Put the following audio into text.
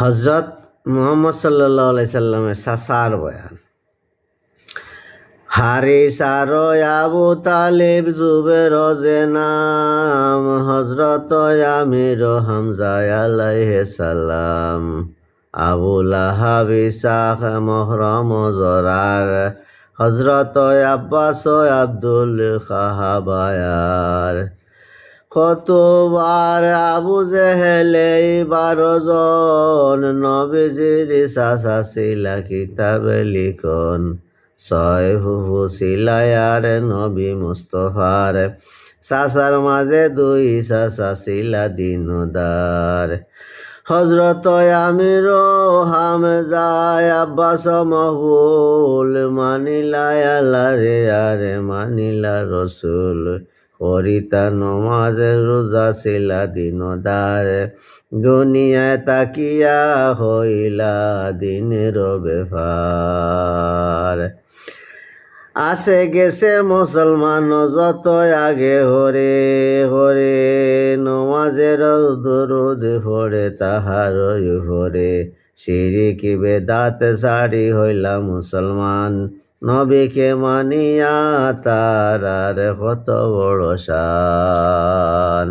হজরত মোহাম্মদ সাল্লাহ সাল্লামের সাসার বয়ান। হারি সারো আবু তালিব জুবের নাম হজরত আমির হামজা আলাইহে সালাম। আবু লাহাবি শাহ মহরম জরার হজরত আব্বাস আব্দুল খাহাবায়ার কতবার আবু জেহেলে বারো জন নবীজির সাসা শিলা কিতাবে লিখন। ছয় হুহু শিলায়ার নবী মুস্তফার। সাসার মাঝে দুই সাসা শিলা দিনদার। হজরত আমির হামজায় আব্বাস মহবুল মানিলা আলারে আরে মানিলা রসুল। হরিতা নমাজ, রোজা শিলা দিনদার। দুনিয়ায় তাকিয়া হইলা দিনের বেফার আসে গেছে মুসলমান যত আগে, হরে হরে, নমাজের দরুদ হরে তাহার হরে। সিরিকি বেদাত সারি হইলা মুসলমান। নবীকে মানিয়া তার কত বড় শান।